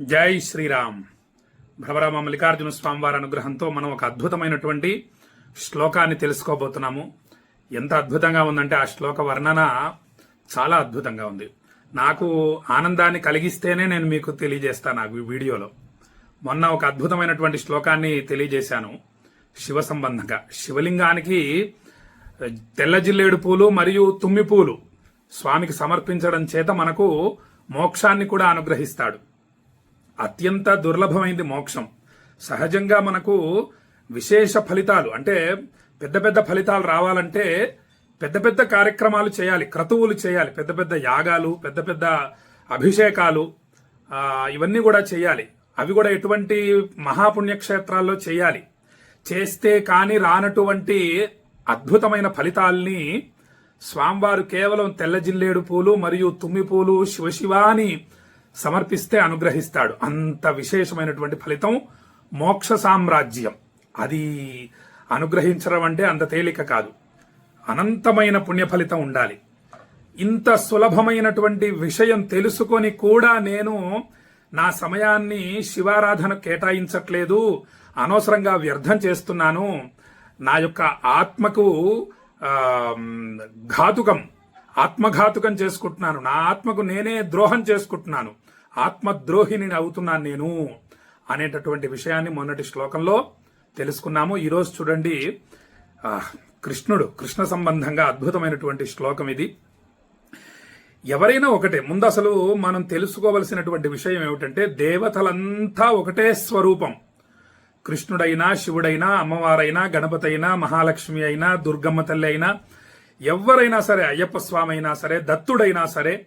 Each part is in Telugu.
జై శ్రీరామ్. భ్రవరామ మల్లికార్జున స్వామివారి అనుగ్రహంతో మనం ఒక అద్భుతమైనటువంటి శ్లోకాన్ని తెలుసుకోబోతున్నాము. ఎంత అద్భుతంగా ఉందంటే ఆ శ్లోక వర్ణన చాలా అద్భుతంగా ఉంది. నాకు ఆనందాన్ని కలిగిస్తేనే నేను మీకు తెలియజేస్తాను ఆ వీడియోలో. మొన్న ఒక అద్భుతమైనటువంటి శ్లోకాన్ని తెలియజేశాను. శివ సంబంధంగా. శివలింగానికి తెల్ల జిల్లేడు పూలు మరియు తుమ్మి పూలు స్వామికి సమర్పించడం చేత మనకు మోక్షాన్ని కూడా అనుగ్రహిస్తాడు. అత్యంత దుర్లభమైంది మోక్షం. సహజంగా మనకు విశేష ఫలితాలు అంటే పెద్ద పెద్ద ఫలితాలు రావాలంటే పెద్ద పెద్ద కార్యక్రమాలు చేయాలి క్రతువులు చేయాలి పెద్ద పెద్ద యాగాలు పెద్ద పెద్ద అభిషేకాలు ఇవన్నీ కూడా చేయాలి. అవి కూడా ఎటువంటి మహాపుణ్యక్షేత్రాల్లో చేయాలి. చేస్తే కానీ రానటువంటి అద్భుతమైన ఫలితాల్ని స్వామివారు కేవలం తెల్ల జిల్లేడు పూలు మరియు తుమ్మి పూలు శివశివాని సమర్పిస్తే అనుగ్రహిస్తాడు. అంత విశేషమైనటువంటి ఫలితం మోక్ష సామ్రాజ్యం. అది అనుగ్రహించడం అంటే అంత తేలిక కాదు. అనంతమైన పుణ్య ఫలితం ఉండాలి. ఇంత సులభమైనటువంటి విషయం తెలుసుకొని కూడా నేను నా సమయాన్ని శివారాధన కేటాయించట్లేదు. అనవసరంగా వ్యర్థం చేస్తున్నాను. నా యొక్క ఆత్మకు ఘాతుకం ఆత్మఘాతుకం చేసుకుంటున్నాను. నా ఆత్మకు నేనే ద్రోహం చేసుకుంటున్నాను. ఆత్మద్రోహిని అవుతున్నాను నేను అనేటటువంటి విషయాన్ని మొన్నటి శ్లోకంలో తెలుసుకున్నాము. ఈరోజు చూడండి కృష్ణుడు కృష్ణ సంబంధంగా అద్భుతమైనటువంటి శ్లోకం ఇది. ఎవరైనా ఒకటే ముందు అసలు మనం తెలుసుకోవలసినటువంటి విషయం ఏమిటంటే దేవతలంతా ఒకటే స్వరూపం. కృష్ణుడైనా శివుడైనా అమ్మవారైనా గణపతి అయినా మహాలక్ష్మి అయినా దుర్గమ్మ తల్లి అయినా ఎవరైనా సరే అయ్యప్ప స్వామి అయినా సరే దత్తుడైనా సరే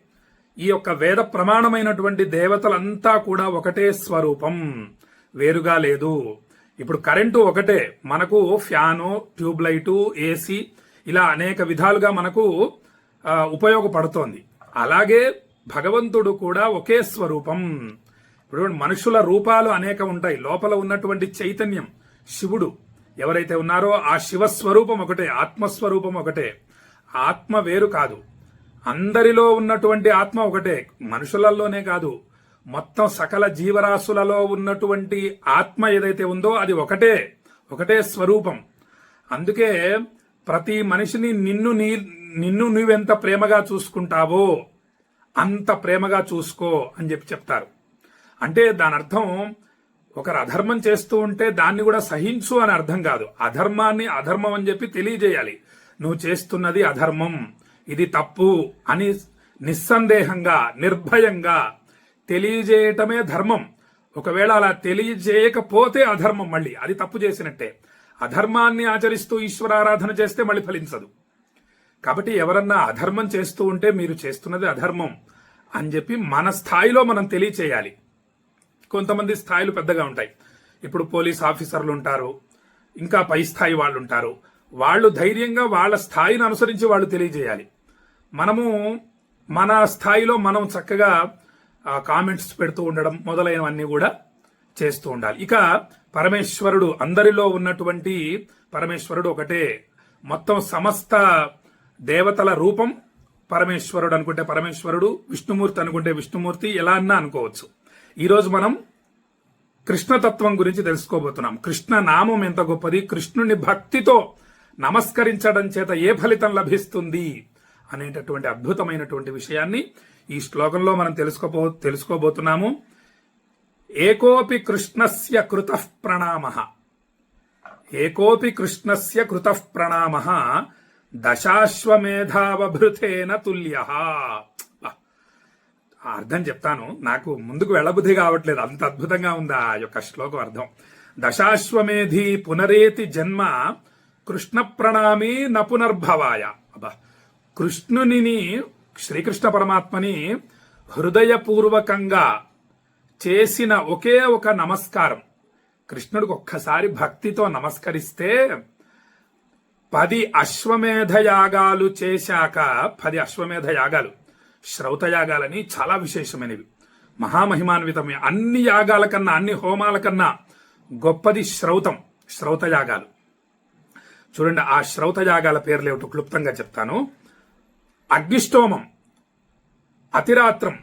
ఈ యొక్క వేద ప్రమాణమైనటువంటి దేవతలంతా కూడా ఒకటే స్వరూపం. వేరుగా లేదు. ఇప్పుడు కరెంటు ఒకటే. మనకు ఫ్యాను ట్యూబ్లైటు ఏసీ ఇలా అనేక విధాలుగా మనకు ఉపయోగపడుతోంది. అలాగే భగవంతుడు కూడా ఒకే స్వరూపం. ఇప్పుడు మనుషుల రూపాలు అనేక ఉంటాయి. లోపల ఉన్నటువంటి చైతన్యం శివుడు ఎవరైతే ఉన్నారో ఆ శివ స్వరూపం ఒకటే ఆత్మస్వరూపం ఒకటే. ఆత్మ వేరు కాదు. అందరిలో ఉన్నటువంటి ఆత్మ ఒకటే మనుషులలోనే కాదు. మొత్తం సకల జీవరాశులలో ఉన్నటువంటి ఆత్మ ఏదైతే ఉందో అది ఒకటే ఒకటే స్వరూపం. అందుకే ప్రతి మనిషిని నిన్ను నీ నిన్ను నువ్వెంత ప్రేమగా చూసుకుంటావో అంత ప్రేమగా చూసుకో అని చెప్పి చెప్తారు. అంటే దాని అర్థం ఒకరు అధర్మం చేస్తూ ఉంటే దాన్ని కూడా సహించు అని అర్థం కాదు. అధర్మాన్ని అధర్మం అని చెప్పి తెలియజేయాలి. నువ్వు చేస్తున్నది అధర్మం. ఇది తప్పు అని నిస్సందేహంగా నిర్భయంగా తెలియజేయటమే ధర్మం. ఒకవేళ అలా తెలియజేయకపోతే అధర్మం మళ్ళీ. అది తప్పు చేసినట్టే. అధర్మాన్ని ఆచరిస్తూ ఈశ్వరారాధన చేస్తే మళ్ళీ ఫలించదు. కాబట్టి ఎవరన్నా అధర్మం చేస్తూ ఉంటే మీరు చేస్తున్నది అధర్మం అని చెప్పి మన స్థాయిలో మనం తెలియచేయాలి. కొంతమంది స్థాయిలు పెద్దగా ఉంటాయి. ఇప్పుడు పోలీస్ ఆఫీసర్లు ఉంటారు ఇంకా పై స్థాయి వాళ్ళు ఉంటారు వాళ్ళు ధైర్యంగా వాళ్ళ స్థాయిని అనుసరించి వాళ్ళు తెలియజేయాలి. మనము మన స్థాయిలో మనం చక్కగా కామెంట్స్ పెడుతూ ఉండడం మొదలైనవన్నీ కూడా చేస్తూ ఉండాలి. ఇక పరమేశ్వరుడు అందరిలో ఉన్నటువంటి పరమేశ్వరుడు ఒకటే. మొత్తం సమస్త దేవతల రూపం పరమేశ్వరుడు అనుకుంటే పరమేశ్వరుడు విష్ణుమూర్తి అనుకుంటే విష్ణుమూర్తి ఎలా అన్నా అనుకోవచ్చు. ఈరోజు మనం కృష్ణతత్వం గురించి తెలుసుకోబోతున్నాం. కృష్ణ నామం ఎంత గొప్పది? కృష్ణుని భక్తితో నమస్కరించడం చేత ఏ ఫలితం లభిస్తుంది? అనేటటువంటి అద్భుతమైనటువంటి విషయాన్ని ఈ శ్లోకంలో మనం తెలుసుకోబో తెలుసుకోబోతున్నాము. ఏకోపి కృష్ణస్య కృత ప్రణామ. ఏకోపి కృష్ణస్య కృత ప్రణామ. దశాశ్వమేధావభృతేన తుల్య. అర్థం చెప్తాను. నాకు ముందుకు వెళ్ళబుద్ధి కావట్లేదు. అంత అద్భుతంగా ఉంది ఆ యొక్క శ్లోకం అర్థం. దశాశ్వమేధి పునరేతి జన్మ కృష్ణ ప్రణామి న పునర్భవాయ. అబ్బా! కృష్ణునిని శ్రీకృష్ణ పరమాత్మని హృదయపూర్వకంగా చేసిన ఒకే ఒక నమస్కారం. కృష్ణుడికి ఒక్కసారి భక్తితో నమస్కరిస్తే పది అశ్వమేధ యాగాలు చేశాక పది అశ్వమేధ యాగాలు శ్రౌత యాగాలని చాలా విశేషమైనవి. మహామహిమాన్వితమే అన్ని యాగాల కన్నా అన్ని హోమాల కన్నా గొప్పది శ్రౌతం శ్రౌత యాగాలు. చూడండి ఆ శ్రౌత యాగాల పేర్లు ఏమిటో క్లుప్తంగా చెప్తాను. అగ్నిష్టోమం అతిరాత్రం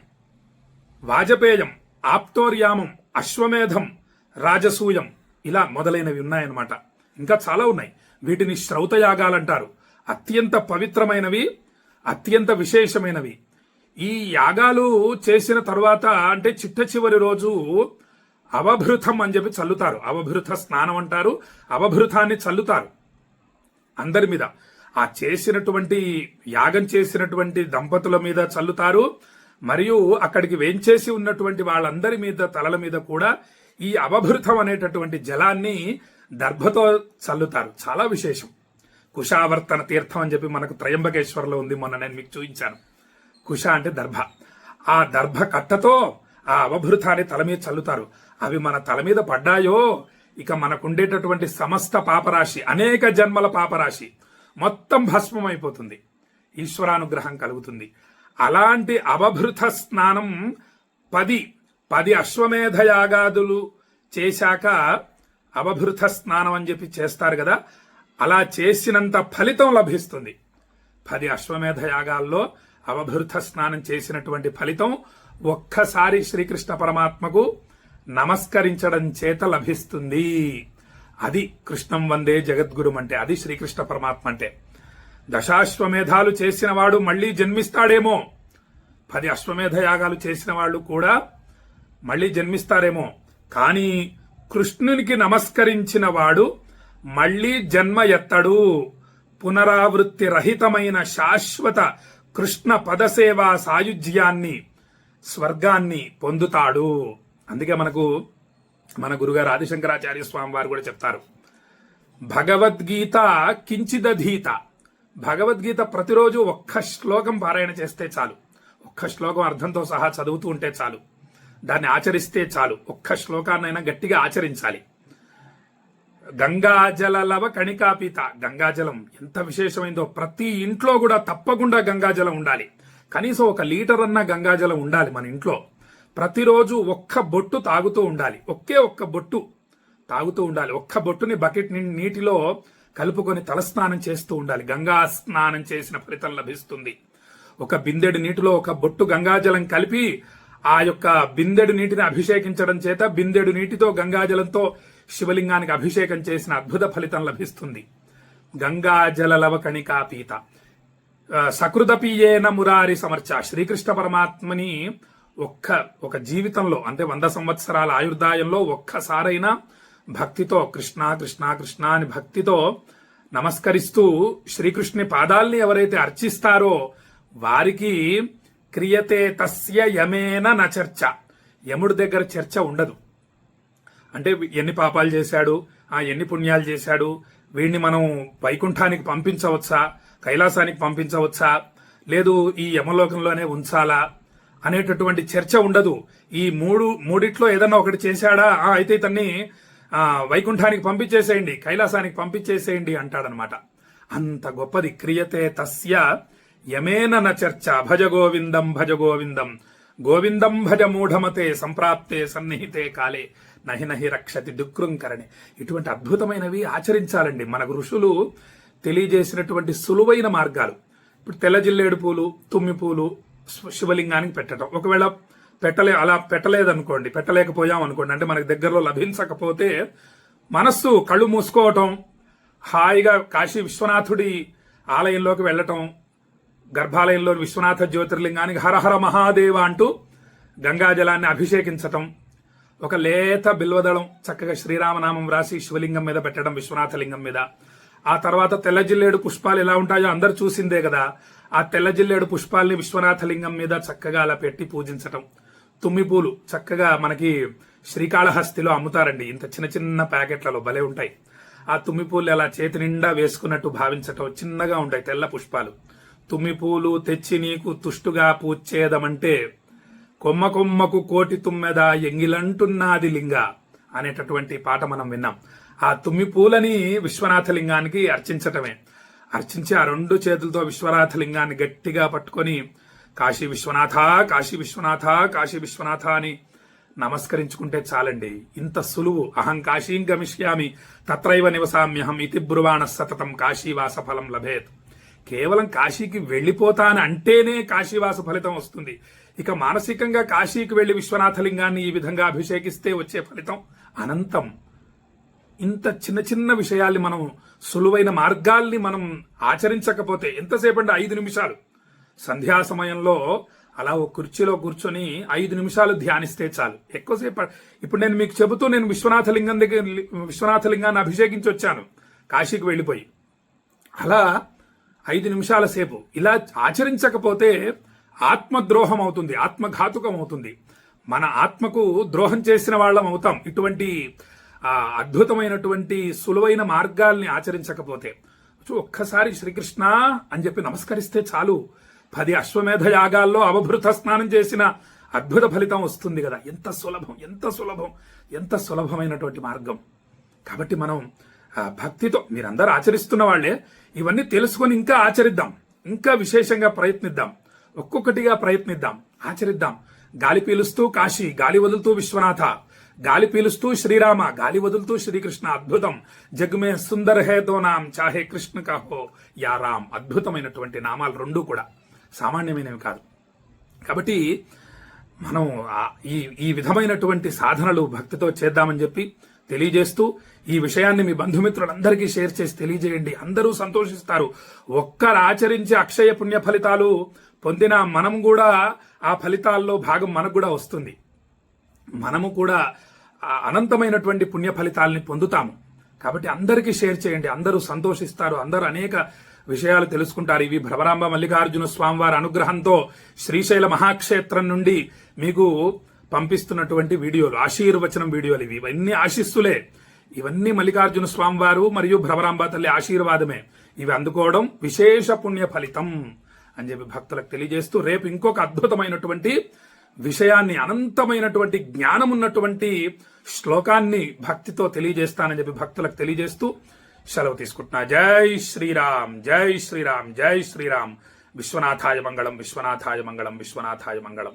వాజపేయం ఆప్తోర్యామం అశ్వమేధం రాజసూయం ఇలా మొదలైనవి ఉన్నాయన్నమాట. ఇంకా చాలా ఉన్నాయి. వీటిని శ్రౌతయాగాలంటారు అత్యంత పవిత్రమైనవి అత్యంత విశేషమైనవి. ఈ యాగాలు చేసిన తర్వాత అంటే చిట్ట చివరి రోజు అవభృతం అని చెప్పి చల్లుతారు. అవభృత స్నానం అంటారు. అవభృతాన్ని చల్లుతారు. అందరి మీద. ఆ చేసినటువంటి యాగం చేసినటువంటి దంపతుల మీద చల్లుతారు. మరియు అక్కడికి వేంచేసి ఉన్నటువంటి వాళ్ళందరి మీద తలల మీద కూడా ఈ అవభృతం అనేటటువంటి జలాన్ని దర్భతో చల్లుతారు. చాలా విశేషం. కుషావర్తన తీర్థం అని చెప్పి మనకు త్రయంబకేశ్వర్లో ఉంది. మొన్న నేను మీకు చూపించాను. కుష అంటే దర్భ. ఆ దర్భ కట్టతో ఆ అవభృతాన్ని తల మీద చల్లుతారు. అవి మన తల మీద పడ్డాయో ఇక మనకుండేటటువంటి సమస్త పాపరాశి అనేక జన్మల పాపరాశి మొత్తం భస్మం అయిపోతుంది ఈశ్వరానుగ్రహం కలుగుతుంది. అలాంటి అవభృత స్నానం పది పది అశ్వమేధ యాగాదులు చేశాక అవభృత స్నానం అని చెప్పి చేస్తారు కదా అలా చేసినంత ఫలితం లభిస్తుంది. పది అశ్వమేధ యాగాల్లో అవభృత స్నానం చేసినటువంటి ఫలితం ఒక్కసారి శ్రీకృష్ణ పరమాత్మకు నమస్కరించడం చేత లభిస్తుంది. అది కృష్ణం వందే జగద్గురు అంటే అది శ్రీకృష్ణ పరమాత్మ అంటే దశాశ్వమేధాలు చేసిన వాడు మళ్ళీ జన్మిస్తాడేమో. పది అశ్వమేధ యాగాలు చేసిన వాళ్ళు కూడా మళ్ళీ జన్మిస్తారేమో. కానీ కృష్ణునికి నమస్కరించిన వాడు మళ్ళీ జన్మ ఎత్తడు. పునరావృత్తి రహితమైన శాశ్వత కృష్ణ పదసేవా సాయుధ్యాన్ని స్వర్గాన్ని పొందుతాడు. అందుకే మనకు మన గురుగారు ఆదిశంకరాచార్య స్వామి వారు కూడా చెప్తారు. భగవద్గీత కించిదధీత. భగవద్గీత ప్రతిరోజు ఒక్క శ్లోకం పారాయణ చేస్తే చాలు. ఒక్క శ్లోకం అర్థంతో సహా చదువుతూ ఉంటే చాలు. దాన్ని ఆచరిస్తే చాలు. ఒక్క శ్లోకాన్నైనా గట్టిగా ఆచరించాలి. గంగాజలలవ కణికాపీత. గంగాజలం ఎంత విశేషమైందో ప్రతి ఇంట్లో కూడా తప్పకుండా గంగాజలం ఉండాలి. కనీసం ఒక లీటర్ అన్న గంగాజలం ఉండాలి మన ఇంట్లో. ప్రతిరోజు ఒక్క బొట్టు తాగుతూ ఉండాలి. ఒకే ఒక్క బొట్టు తాగుతూ ఉండాలి. ఒక్క బొట్టుని బకెట్ నీటిలో కలుపుకొని తలస్నానం చేస్తూ ఉండాలి. గంగా స్నానం చేసిన ఫలితం లభిస్తుంది. ఒక బిందెడు నీటిలో ఒక బొట్టు గంగాజలం కలిపి ఆ యొక్క బిందెడు నీటిని అభిషేకించడం చేత బిందెడు నీటితో గంగాజలంతో శివలింగానికి అభిషేకం చేసిన అద్భుత ఫలితం లభిస్తుంది. గంగాజల లవకణికా పీత సకృదపీయేన మురారి సమర్చ. శ్రీకృష్ణ పరమాత్మని ఒక్క ఒక జీవితంలో అంటే వంద సంవత్సరాల ఆయుర్దాయంలో ఒక్కసారైనా భక్తితో కృష్ణ కృష్ణ కృష్ణ అని భక్తితో నమస్కరిస్తూ శ్రీకృష్ణుని పాదాల్ని ఎవరైతే అర్చిస్తారో వారికి క్రియతే తస్య యమేన నా చర్చ. యముడి దగ్గర చర్చ ఉండదు. అంటే ఎన్ని పాపాలు చేశాడు ఆ ఎన్ని పుణ్యాలు చేశాడు వీడిని మనం వైకుంఠానికి పంపించవచ్చా కైలాసానికి పంపించవచ్చా లేదు ఈ యమలోకంలోనే ఉంచాలా అనేటటువంటి చర్చ ఉండదు. ఈ మూడు మూడిట్లో ఏదన్నా ఒకటి చేశాడా? అయితే ఇతన్ని వైకుంఠానికి పంపించేసేయండి కైలాసానికి పంపించేసేయండి అంటాడనమాట. అంత గొప్పది క్రియతే తస్య యమేన న చర్చ భజ గోవిందం భజ గోవిందం. గోవిందం భజ మూఢమతే సంప్రాప్తే సన్నిహితే కాలే. నహి నహి రక్షతి దుక్రుంకరణి. ఇటువంటి అద్భుతమైనవి ఆచరించాలండి. మన ఋషులు తెలియజేసినటువంటి సులువైన మార్గాలు. ఇప్పుడు తెల్ల జిల్లేడు పూలు తుమ్మి పూలు శివలింగానికి పెట్టడం ఒకవేళ పెట్టలే అలా పెట్టలేదనుకోండి పెట్టలేకపోయాం అనుకోండి అంటే మనకి దగ్గరలో లభించకపోతే మనస్సు కళ్ళు మూసుకోవటం హాయిగా కాశీ విశ్వనాథుడి ఆలయంలోకి వెళ్ళటం గర్భాలయంలోని విశ్వనాథ జ్యోతిర్లింగానికి హరహర మహాదేవ అంటూ గంగాజలాన్ని అభిషేకించటం ఒక లేత బిల్వదళం చక్కగా శ్రీరామనామం రాసి శివలింగం మీద పెట్టడం విశ్వనాథ లింగం మీద. ఆ తర్వాత తెల్ల జిల్లేడు పుష్పాలు ఎలా ఉంటాయో అందరు చూసిందే కదా. ఆ తెల్ల జిల్లేడు పుష్పాల్ని విశ్వనాథ లింగం మీద చక్కగా అలా పెట్టి పూజించటం. తుమ్మిపూలు చక్కగా మనకి శ్రీకాళహస్తిలో అమ్ముతారండి. ఇంత చిన్న చిన్న ప్యాకెట్లలో భలే ఉంటాయి. ఆ తుమ్మిపూలు అలా చేతి నిండా వేసుకున్నట్టు భావించటం చిన్నగా ఉంటాయి తెల్ల పుష్పాలు. తుమ్మిపూలు తెచ్చి నీకు తుష్టుగా పూచేదమంటే కొమ్మ కొమ్మకు కోటి తుమ్మెద ఎంగిలంటున్నాది లింగ అనేటటువంటి పాట మనం విన్నాం. ఆ తుమ్మి పూలని విశ్వనాథ లింగానికి అర్చించటమే. అర్చించి ఆ రెండు చేతులతో విశ్వనాథ లింగాన్ని గట్టిగా పట్టుకొని కాశీ విశ్వనాథ కాశీ విశ్వనాథ కాశీ విశ్వనాథ అని నమస్కరించుకుంటే చాలండి. ఇంత సులువు. అహం కాశీం గమిష్యామి. తత్రైవ నివసామ్యహం ఇతి బ్రువాణ సతతం. కాశీవాస ఫలం లభేత్. కేవలం కాశీకి వెళ్ళిపోతాను అంటేనే కాశీవాస ఫలితం వస్తుంది. ఇక మానసికంగా కాశీకి వెళ్ళి విశ్వనాథలింగాన్ని ఈ విధంగా అభిషేకిస్తే వచ్చే ఫలితం అనంతం. ఇంత చిన్న చిన్న విషయాల్ని మనం సులువైన మార్గాల్ని మనం ఆచరించకపోతే ఎంతసేపు అంటే ఐదు నిమిషాలు. సంధ్యా సమయంలో అలా ఒక కుర్చీలో కూర్చొని ఐదు నిమిషాలు ధ్యానిస్తే చాలు. ఎక్కువసేపు ఇప్పుడు నేను మీకు చెబుతూ నేను విశ్వనాథలింగం దగ్గర విశ్వనాథలింగాన్ని అభిషేకించి వచ్చాను కాశీకి వెళ్ళిపోయి. అలా ఐదు నిమిషాల సేపు. ఇలా ఆచరించకపోతే ఆత్మద్రోహం అవుతుంది ఆత్మఘాతుకం అవుతుంది. మన ఆత్మకు ద్రోహం చేసిన వాళ్ళం అవుతాం. ఇటువంటి ఆ, అద్భుతమైనటువంటి సులువైన మార్గాల్ని ఆచరించకపోతే ఒక్కసారి శ్రీకృష్ణ అని చెప్పి నమస్కరిస్తే చాలు. పది అశ్వమేధ యాగాల్లో అవభృత స్నానం చేసిన అద్భుత ఫలితం వస్తుంది కదా. ఎంత సులభం ఎంత సులభం ఎంత సులభమైనటువంటి మార్గం. కాబట్టి మనం భక్తితో మీరందరూ ఆచరిస్తున్న వాళ్ళే ఇవన్నీ తెలుసుకొని ఇంకా ఆచరిద్దాం. ఇంకా విశేషంగా ప్రయత్నిద్దాం. ఒక్కొక్కటిగా ప్రయత్నిద్దాం ఆచరిద్దాం. గాలి పీలుస్తూ కాశీ గాలి వదులుతూ విశ్వనాథ. గాలి పీలుస్తూ శ్రీరామ గాలి వదులుతూ శ్రీకృష్ణ అద్భుతం. జగ్మే సుందర్ హే దోనాం చాహే కృష్ణ కాహో. యా రామ్ అద్భుతమైనటువంటి నామాలు రెండూ కూడా. సామాన్యమైనవి కాదు. కాబట్టి మనం ఈ ఈ విధమైనటువంటి సాధనలు భక్తితో చేద్దామని చెప్పి తెలియజేస్తూ ఈ విషయాన్ని మీ బంధుమిత్రులందరికీ షేర్ చేసి తెలియజేయండి. అందరూ సంతోషిస్తారు. ఒక్కరు ఆచరించి అక్షయ పుణ్య ఫలితాలు పొందిన మనం కూడా ఆ ఫలితాల్లో భాగం మనకు కూడా వస్తుంది. మనము కూడా అనంతమైనటువంటి పుణ్య ఫలితాలని పొందుతాము. కాబట్టి అందరికీ షేర్ చేయండి. అందరూ సంతోషిస్తారు. అందరూ అనేక విషయాలు తెలుసుకుంటారు. ఇవి భ్రమరాంబ మల్లికార్జున స్వామివారి అనుగ్రహంతో శ్రీశైల మహాక్షేత్రం నుండి మీకు పంపిస్తున్నటువంటి వీడియోలు ఆశీర్వచనం వీడియోలు ఇవి. ఇవన్నీ ఆశిస్సులే. ఇవన్నీ మల్లికార్జున స్వామివారు మరియు భ్రమరాంబ తల్లి ఆశీర్వాదమే. ఇవి అందుకోవడం విశేష పుణ్య ఫలితం అని చెప్పి భక్తులకు తెలియజేస్తూ రేపు ఇంకొక అద్భుతమైనటువంటి విషయాన్ని అనంతమైనటువంటి జ్ఞానం ఉన్నటువంటి శ్లోకాన్ని భక్తితో తెలియజేస్తానని చెప్పి భక్తులకు తెలియజేస్తూ సెలవు తీసుకుంటున్నా. జై శ్రీరామ్ జై శ్రీరామ్ జై శ్రీరామ్. విశ్వనాథాయ మంగళం విశ్వనాథాయ మంగళం విశ్వనాథాయ మంగళం.